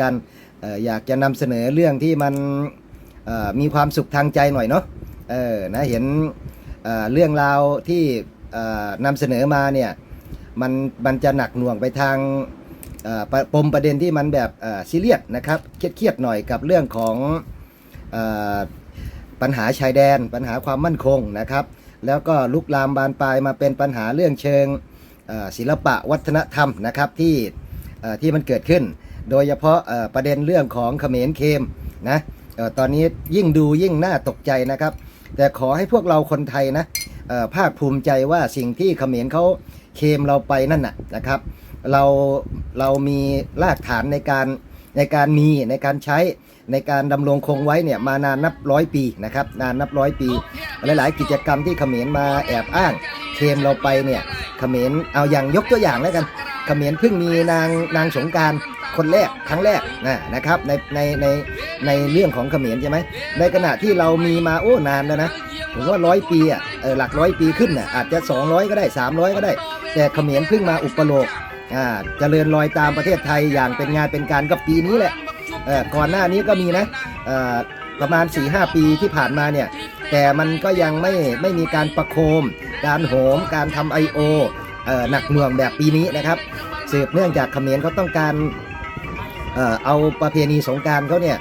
กันอออยากจะนำเสนอเรื่องที่มันมีความสุขทางใจหน่อยเนาะเออนะเห็นเเรื่องราวที่เอ่อนำเสนอมาเนี่ยมันมันจะหนักหน่วงไปทางปมประเด็นที่มันแบบซีเรียสนะครับเครียดๆหน่อยกับเรื่องของอปัญหาชายแดน ปัญหาความมั่นคงนะครับ แล้วก็ลุกลามบานปลายมาเป็นปัญหาเรื่องเชิงศิลปะวัฒนธรรมนะครับที่ที่มันเกิดขึ้น โดยเฉพาะประเด็นเรื่องของเขมรเคมนะตอนนี้ยิ่งดูยิ่งน่าตกใจนะครับ แต่ขอให้พวกเราคนไทยนะภาคภูมิใจว่าสิ่งที่เขมรเขาเคมเราไปนั่นน่ะนะครับ เราเรามีรากฐานในการในการมีในการใช้ในการดำรงคงไว้เนี่ยมานานนับร้อยปีนะครับนานนับร้อยปี หลาย ๆ กิจกรรมที่เขมรมาแอบอ้าง เคมเราไปเนี่ยเขมรเอาอย่างยกตัวอย่างแล้วกันเขมรเพิ่งมีนางนางสงการ คนแรกครั้งแรกนะนะครับในในในในเรื่องของเขมรใช่ไหมในขณะที่เรามีมาโอ้นานแล้วนะผมว่าร้อยปีอะเออหลักร้อยปีขึ้นน่ะอาจจะ 200 ก็ได้ 300 ก็ได้ แต่เขมรเพิ่งมาอุปโลกอ่าเจริญรอยตามประเทศไทยอย่างเป็นงานเป็นการก็ปีนี้แหละเออก่อนหน้านี้ก็มีนะเออประมาณ 4-5 ปีที่ผ่านมาเนี่ยแต่มันก็ยังไม่ไม่มีการประโคม การโหม การทำ I.O. เอ่อหนักหน่วงแบบปีนี้นะครับสืบเนื่องจากเขมรเขาต้องการ เอาประเพณีสงการเขาเนี่ย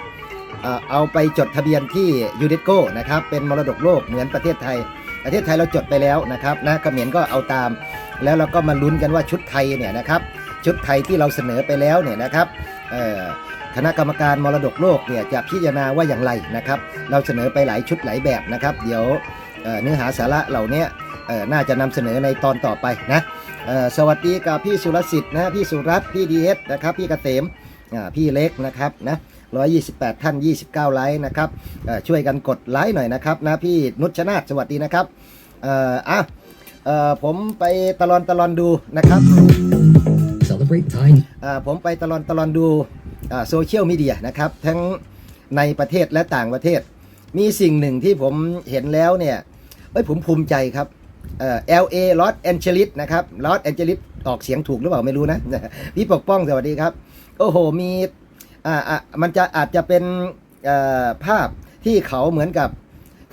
เอาไปจดทะเบียนที่ยูเนสโกนะครับเป็นมรดกโลกเหมือนประเทศไทย ประเทศไทยเราจดไปแล้วนะครับนะเขมรก็เอาตาม แล้วเราก็มาลุ้นกันว่าชุดไทยเนี่ยนะครับชุดไทยที่เราเสนอไปแล้วเนี่ยนะครับคณะกรรมการมรดกโลกเนี่ยจะพิจารณาว่าอย่างไรนะครับ เราเสนอไปหลายชุดหลายแบบนะครับ เดี๋ยวเเนื้อหาสาระเหล่านี้น่าจะนำเสนอในตอนต่อไปนะสวัสดีกับพี่สุรสิทธิ์นะพี่สุรัตน์พี่ดีเอสนะครับพี่เกษม พี่เล็กนะครับนะ128 ท่าน 29 ไลค์นะครับเอ่อช่วยกันกดไลค์หน่อยนะครับนะพี่นุชนาธสวัสดีนะครับเอ่ออะเอ่อผมไปตลอนตลอนดูนะครับ Celebrate Thai อ่าผมไปตลอนตลอนดูโซเชียลมีเดียนะครับ ทั้งในประเทศและต่างประเทศ มีสิ่งหนึ่งที่ผมเห็นแล้วเนี่ยเอ้ยผมภูมิใจครับเอ่อ LA Los Angeles นะครับ Los Angeles ออกเสียงถูกหรือเปล่าไม่รู้นะ พี่ปกป้องสวัสดีครับ โอ้โหมีอ่าอ่ามันจะอาจจะเป็นภาพที่เขาเหมือนกับ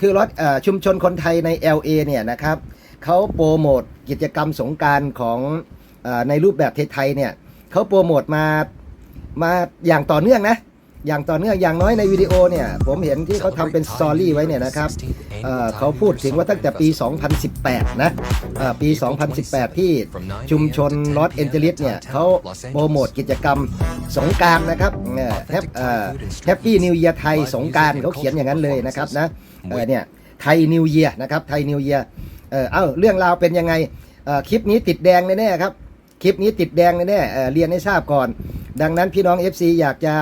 คือรถชุมชนคนไทยใน LA เนี่ยนะครับเขาโปรโมทกิจกรรมสงการของอในรูปแบบไทยๆเนี่ยเขาโปรโมทมามาอย่างต่อเนื่องนะ อย่างต่อเนื่องอย่างน้อยในวิดีโอเนี่ย ผมเห็นที่เขาทำเป็นสตอรี่ไว้เนี่ยนะครับเเขาพูดถึงว่าตั้งแต่ปี 2018 นะเอ่อปี 2018 ที่ชุมชนลอสแอนเจลิสเนี่ยเขาโปรโมทกิจกรรมสงการนะครับแฮปแฮปปี้นิวเยียไทยสงการเขาเขียนอย่างนั้นเลยนะครับนะเนี่ยไทยนิวเยียนะครับไทยนิวเยียเออเอ้าเรื่องราวเป็นยังไงคลิปนี้ติดแดงแน่ๆครับคลิปนี้ติดแดงแน่ๆเเรียนให้ทราบก่อน ดังนั้นพี่น้อง FC อยากจะ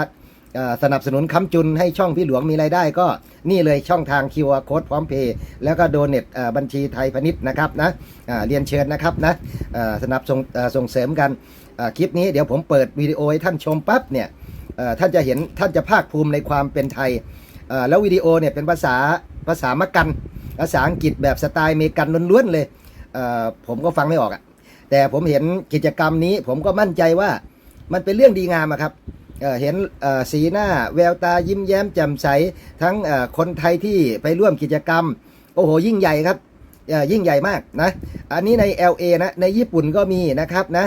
สนับสนุนค้ำจุนให้ช่องพี่หลวงมีรายได้ก็นี่เลยช่องทาง QR Code พร้อมเพย์แล้วก็โดเน็ตบัญชีไทยพาณิชย์นะครับนะเรียนเชิญนะครับนะสนับส่งเส่งเสริมกันคลิปนี้เดี๋ยวผมเปิดวิดีโอให้ท่านชมปั๊บเนี่ยท่านจะเห็นท่านจะภาคภูมิในความเป็นไทยแล้ววิดีโอเนี่ยเป็นภาษาภาษามะกันภาษาอังกฤษแบบสไตล์เมกันล้วนๆเลยเผมก็ฟังไม่ออกอะแต่ผมเห็นกิจกรรมนี้ผมก็มั่นใจว่ามันเป็นเรื่องดีงามครับ เห็นสีหน้าแววตายิ้มแย้มแจ่มใส ทั้งคนไทยที่ไปร่วมกิจกรรม โอ้โห ยิ่งใหญ่ครับยิ่งใหญ่มากนะ อันนี้ใน LA นะในญี่ปุ่นก็มีนะครับนะ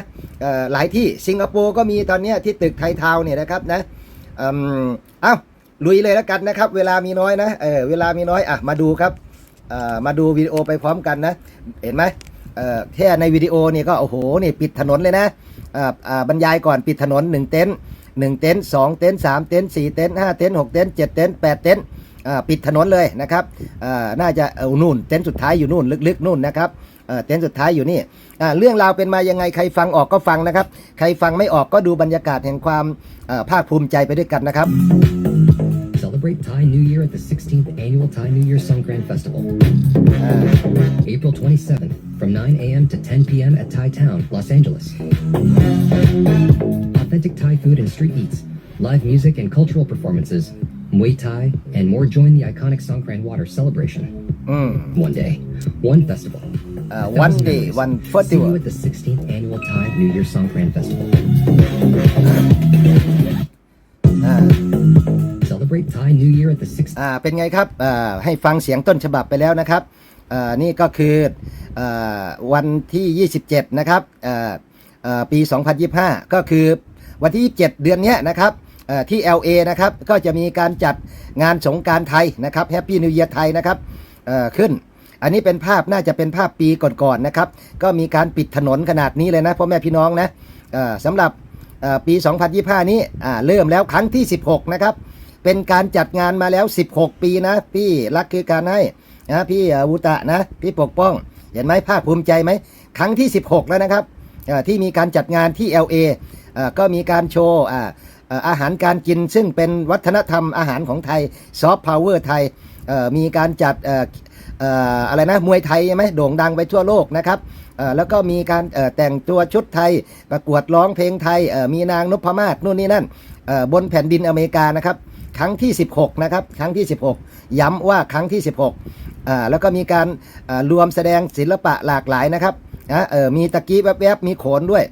หลายที่สิงคโปร์ก็มีตอนนี้ที่ตึกไทยทาวเนี่ยนะครับนะเอ้าลุยเลยแล้วกันนะครับ เวลามีน้อยนะเออเวลามีน้อยอะมาดูครับมาดูวิดีโอไปพร้อมกันนะ เห็นไหมแค่ในวิดีโอนี่ก็โอ้โหนี่ปิดถนนเลยนะบรรยายก่อนปิดถนน1เต็นท์ 1 เต็นท์2เต็นท์3เต็นท์4เต็นท์5เต็นท์6เต็นท์7เต็นท์8เต็นท์อ่าปิดถนนเลยนะครับอ่าน่าจะเออนู่นเต็นท์สุดท้ายอยู่นู่นลึกๆนู่นนะครับเอ่อเต็นท์สุดท้ายอยู่นี่อ่าเรื่องราวเป็นมายังไงใครฟังออกก็ฟังนะครับ ใครฟังไม่ออกก็ดูบรรยากาศแห่งความเอ่อภาคภูมิใจไปด้วยกันนะครับ Celebrate Thai New Year at the 16th Annual Thai New Year Songkran Festival. อ่า April 27th from 9 a.m. to 10 p.m. at Thai Town, Los Angeles. Authentic Thai food and street eats, live music and cultural performances, Muay Thai, and more join the iconic Songkran Water celebration. อืม One day, one festival. อ่า a วัน thousand เดย์ memories. วันเฟสติ See วัล you at the 16th Annual Thai New Year Songkran Festival. celebrate Thai New Year at the 6th อ่าเป็นไงครับอ่าให้ฟังเสียงต้นฉบับไปแล้วนะครับอ่า นี่ก็คืออวันที่ 27 นะครับปี 2025 ก็คือวันที่ 27 เดือนนี้นะครับที่ LA นะครับก็จะมีการจัดงานสงการไทยนะครับแฮปปี้นิวเ a ียร์ไทยนะครับขึ้น อันนี้เป็นภาพน่าจะเป็นภาพปีก่อนๆนะครับ ก็มีการปิดถนนขนาดนี้เลยนะพ่อแม่พี่น้องนะสำหรับปี 2025 นี้เริ่มแล้วครั้งที่ 16 นะครับ เป็นการจัดงานมาแล้ว 16 ปีนะพี่รักคือการให้ นะพี่วุตะนะพี่ปกป้อง เห็นไหมภาคภูมิใจไหมครั้งที่ 16 แล้วนะครับที่มีการจัดงานที่ LA เอ่อก็มีการโชว์อาหารการกินซึ่งเป็นวัฒนธรรมอาหารของไทยซอฟต์พาวเวอร์ไทยมีการจัดอะไรนะมวยไทยใช่ไหมโด่งดังไปทั่วโลกนะครับแล้วก็มีการแต่งตัวชุดไทย ประกวดร้องเพลงไทยมีนางนพมาศนู่นนี่นั่นบนแผ่นดินอเมริกานะครับ ครั้งที่ 16 นะครับ ครั้งที่ 16 ย้ำว่าครั้งที่ 16อ่าแล้วก็มีการรวมแสดงศิลปะหลากหลายนะครับนะเออมีตะกี้แวบๆ มีโขนด้วย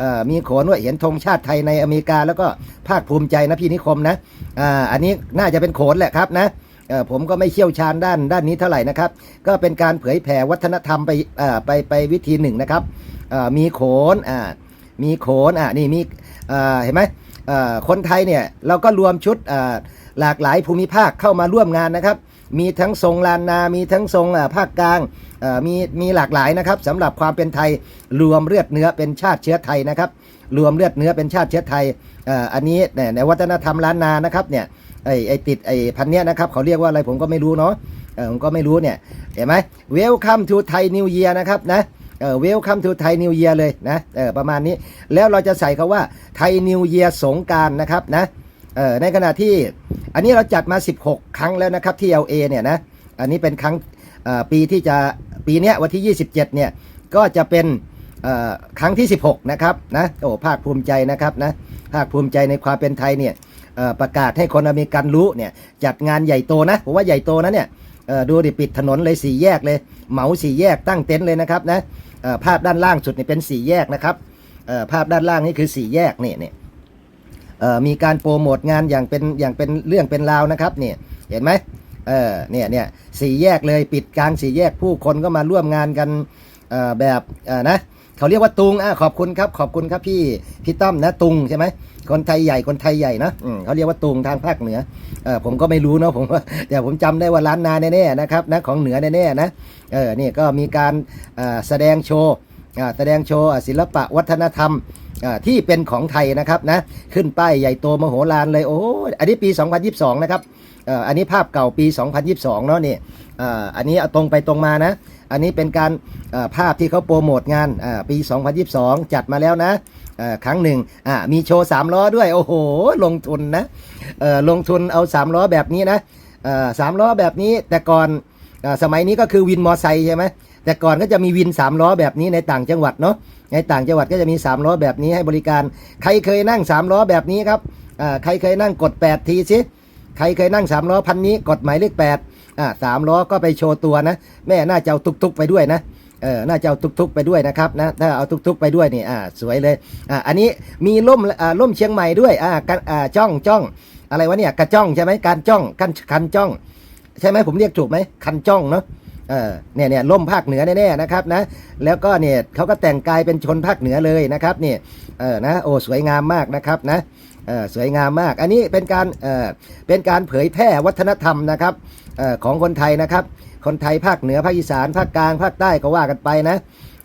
อ่อมีโขนด้วยเห็นธงชาติไทยในอเมริกา แล้วก็ภาคภูมิใจนะพี่นิคมนะอ่าอันนี้น่าจะเป็นโขนแหละครับนะอ่อผมก็ไม่เชี่ยวชาญด้านด้านนี้เท่าไหร่นะครับ ก็เป็นการเผยแผ่วัฒนธรรมไปอ่าไปไปวิธีหนึ่งนะครับอ่ามีโขนอ่ามีโขนอ่านี่มีอ่าเห็นไหมอ่อคนไทยเนี่ยเราก็รวมชุดอ่า หลากหลายภูมิภาคเข้ามาร่วมงานนะครับ มีทั้งทรงลานนา มีทั้งทรงภาคกลางมีมีหลากหลายนะครับสำหรับความเป็นไทยรวมเลือดเนื้อเป็นชาติเชื้อไทยนะครับรวมเลือดเนื้อเป็นชาติเชื้อไทยอ,อ,อันนี้เนี่ยในวัฒนธรรมล้านนานะครับเนี่ยไอไอติดไอพันเนี้ยนะครับเขาเรียกว่าอะไรผมก็ไม่รู้เนาะผมก็ไม่รู้เนี่ยเห็นไหม Welcome to Thai New Year นะครับนะเออ welcome to Thai New Year เลยนะเออประมาณนี้แล้วเราจะใส่คาว่า Thai New Year สงกรารนะครับนะเออในขณะที่ อันนี้เราจัดมา 16 ครั้งแล้วนะครับที่ LA เนี่ยนะ อันนี้เป็นครั้งปีที่จะปีนี้วันที่ 27 เนี่ยก็จะเป็นครั้งที่ 16 นะครับนะโอ้ภาคภูมิใจนะครับนะภาคภูมิใจในความเป็นไทยเนี่ยประกาศให้คนอเมริกันรู้เนี่ยจัดงานใหญ่โตนะผมว่าใหญ่โตนะเนี่ยดูดิปิดถนนเลยสี่แยกเลย เหมาสี่แยกตั้งเต็นท์เลยนะครับนะภาพด้านล่างสุดนี่เป็นสี่แยกนะครับภาพด้านล่างนี่คือสี่แยกนี่นี่เอ่อ มีการโปรโมทงานอย่างเป็นอย่างเป็นเรื่องเป็นราวนะครับนี่เห็นไหมเออเนี่ยเนี่ยสี่แยกเลยปิดกลางสี่แยกผู้คนก็มาร่วมงานกันแบบนะเขาเรียกว่าตุงอะขอบคุณครับขอบคุณครับพี่พี่ต้อมนะตุงใช่ไหมคนไทยใหญ่คนไทยใหญ่นะเขาเรียกว่าตุงทางภาคเหนือเออผมก็ไม่รู้เนาะผมว่าแต่ผมจำได้ว่าร้านนาแน่ๆนะครับนะของเหนือแน่ๆนะเออนี่ก็มีการแสดงโชว์ แสดงโชว์ศิลปะวัฒนธรรมที่เป็นของไทยนะครับนะขึ้นป้ายใหญ่โตมโหฬารเลยโอ้อันนี้ปี 2022 นะครับอันนี้ภาพเก่าปี 2022 เนาะนี่อันนี้เอาตรงไปตรงมานะ อันนี้เป็นการภาพที่เขาโปรโมทงานปี 2022 จัดมาแล้วนะครั้งหนึ่งมีโชว์ 3 ล้อด้วย โอ้โห ลงทุนนะลงทุนเอา 3 ล้อแบบนี้นะสามล้อแบบนี้แต่ก่อนสมัยนี้ก็คือวินมอไซค์ใช่ไหม แต่ก่อนก็จะมีวิน3ล้อแบบนี้ในต่างจังหวัดเนาะในต่างจังหวัดก็จะมี3ล้อแบบนี้ให้บริการ ใครเคยนั่ง3ล้อแบบนี้ครับใครเคยนั่งกด 8 ทีสิใครเคยนั่ง3ล้อพันนี้กดหมายเลข8อ่าสามล้อก็ไปโชว์ตัวนะ แม่น่าจะเอาตุกๆไปด้วยนะเออ น่าจะเอาตุกๆไปด้วยนะครับนะ ถ้าเอาตุกๆไปด้วยนี่ อ่า สวยเลย อ่า อันนี้มีล่ม อ่า ล่มเชียงใหม่ด้วย อ่ากันอ่า จ้องจ้อง อะไรวะเนี่ย กระจ้องใช่ไหมการจ้อง กันคันจ้อง ใช่ไหมผมเรียกถูกไหมคันจ้องเนาะ เออเนี่ยเนี่ยล่มภาคเหนือแน่ๆนะครับนะแล้วก็เนี่ยเขาก็แต่งกายเป็นชนภาคเหนือเลยนะครับเนี่ยเออนะโอ้สวยงามมากนะครับนะเออสวยงามมาก อันนี้เป็นการเออเป็นการเผยแพร่วัฒนธรรมนะครับเออของคนไทยนะครับ คนไทยภาคเหนือภาคอีสานภาคกลางภาคใต้ก็ว่ากันไปนะ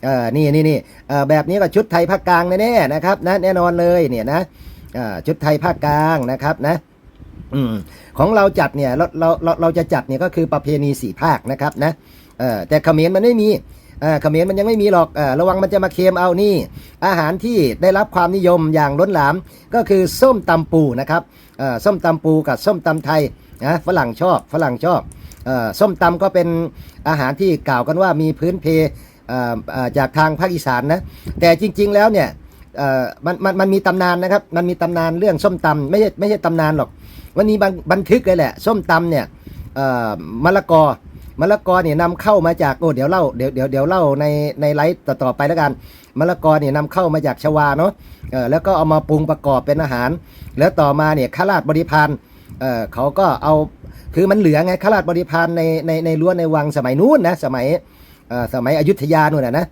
เออนี่นี่นี่เออแบบนี้ก็ชุดไทยภาคกลางแน่ๆนะครับนะแน่นอนเลยเนี่ยนะเออชุดไทยภาคกลางนะครับนะ อืมของเราจัดเนี่ยเราเราเราเราจะจัดเนี่ยก็คือประเพณีสี่ภาคนะครับนะเออแต่เขมรมันไม่มีเออเขมรมันยังไม่มีหรอกเออระวังมันจะมาเค็มเอานี่ อาหารที่ได้รับความนิยมอย่างล้นหลาม ก็คือส้มตำปูนะครับเออส้มตำปูกับส้มตำไทยนะฝรั่งชอบฝรั่งชอบเออส้มตำก็เป็นอาหารที่กล่าวกันว่ามีพื้นเพจากทางภาคอีสานนะแต่จริง ๆ แล้วเนี่ยมันมันมันมีตำนานนะครับมันมีตำนานเรื่องส้มตำไม่ใช่ไม่ใช่ตำนานหรอก วันนี้บันบันทึกเลยแหละ ส้มตำเนี่ยมะละกอมะละกอเนี่ยนำเข้ามาจากโอ้เดี๋ยวเล่าเดี๋ยวเดี๋ยวเดี๋ยวเล่าในในไลฟ์ต่อๆไปแล้วกันมะละกอเนี่ยนำเข้ามาจากชวาเนาะเออแล้วก็เอามาปรุงประกอบเป็นอาหาร แล้วต่อมาเนี่ยข้าราชบริพารเออเขาก็เอาคือมันเหลือไงข้าราชบริพารในในในรั้วในวังสมัยนู้นนะสมัยเออสมัยอยุธยานู่นนะนะ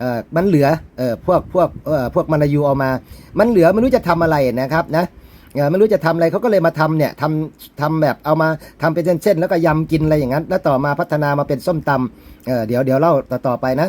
เออมันเหลือเออพวกพวกเออพวกมายูเอามา มันเหลือไม่รู้จะทำอะไรนะครับนะเไม่รู้จะทำอะไรเขาก็เลยมาทำเนี่ยทำทำแบบเอามาทำเป็นเส้นๆแล้วก็ยำกินอะไรอย่างนั้น แล้วต่อมาพัฒนามาเป็นส้มตำเเดี๋ยวเดี๋ยวเล่าต่อต่อไปนะ